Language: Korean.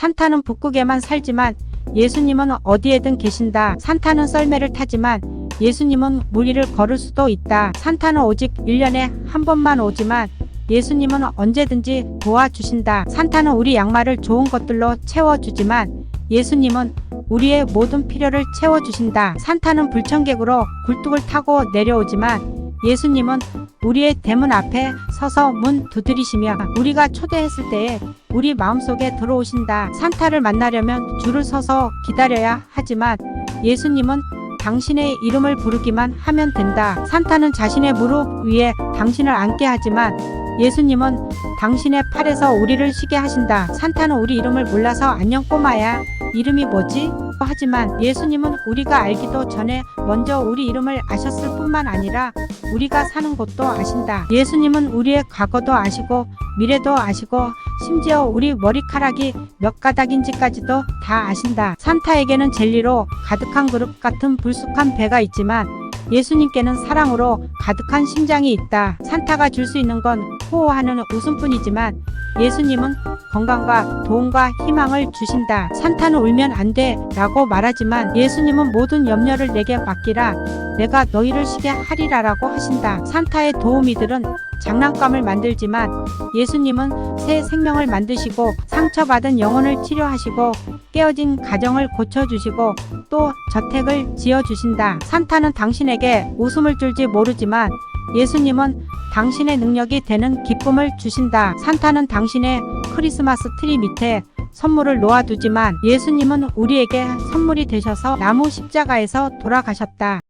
산타는 북극에만 살지만 예수님은 어디에든 계신다. 산타는 썰매를 타지만 예수님은 물 위를 걸을 수도 있다. 산타는 오직 1년에 한 번만 오지만 예수님은 언제든지 도와주신다. 산타는 우리 양말을 좋은 것들로 채워주지만 예수님은 우리의 모든 필요를 채워주신다. 산타는 불청객으로 굴뚝을 타고 내려오지만 예수님은 우리의 대문 앞에 서서 문 두드리시며 우리가 초대했을 때에 우리 마음속에 들어오신다. 산타를 만나려면 줄을 서서 기다려야 하지만 예수님은 당신의 이름을 부르기만 하면 된다. 산타는 자신의 무릎 위에 당신을 앉게 하지만 예수님은 당신의 팔에서 우리를 쉬게 하신다. 산타는 우리 이름을 몰라서 안녕 꼬마야. 이름이 뭐지? 하지만 예수님은 우리가 알기도 전에 먼저 우리 이름을 아셨을 뿐만 아니라 우리가 사는 곳도 아신다. 예수님은 우리의 과거도 아시고 미래도 아시고 심지어 우리 머리카락이 몇 가닥인지까지도 다 아신다. 산타에게는 젤리로 가득한 그릇 같은 불쑥한 배가 있지만 예수님께는 사랑으로 가득한 심장이 있다. 산타가 줄 수 있는 건 호호하는 웃음뿐이지만 예수님은 건강과 도움과 희망을 주신다. 산타는 울면 안 돼 라고 말하지만 예수님은 모든 염려를 내게 맡기라. 내가 너희를 쉬게 하리라 라고 하신다. 산타의 도우미들은 장난감을 만들지만 예수님은 새 생명을 만드시고 상처받은 영혼을 치료하시고 깨어진 가정을 고쳐주시고 또 저택을 지어주신다. 산타는 당신에게 웃음을 줄지 모르지만 예수님은 당신의 능력이 되는 기쁨을 주신다. 산타는 당신의 크리스마스 트리 밑에 선물을 놓아두지만 예수님은 우리에게 선물이 되셔서 나무 십자가에서 돌아가셨다.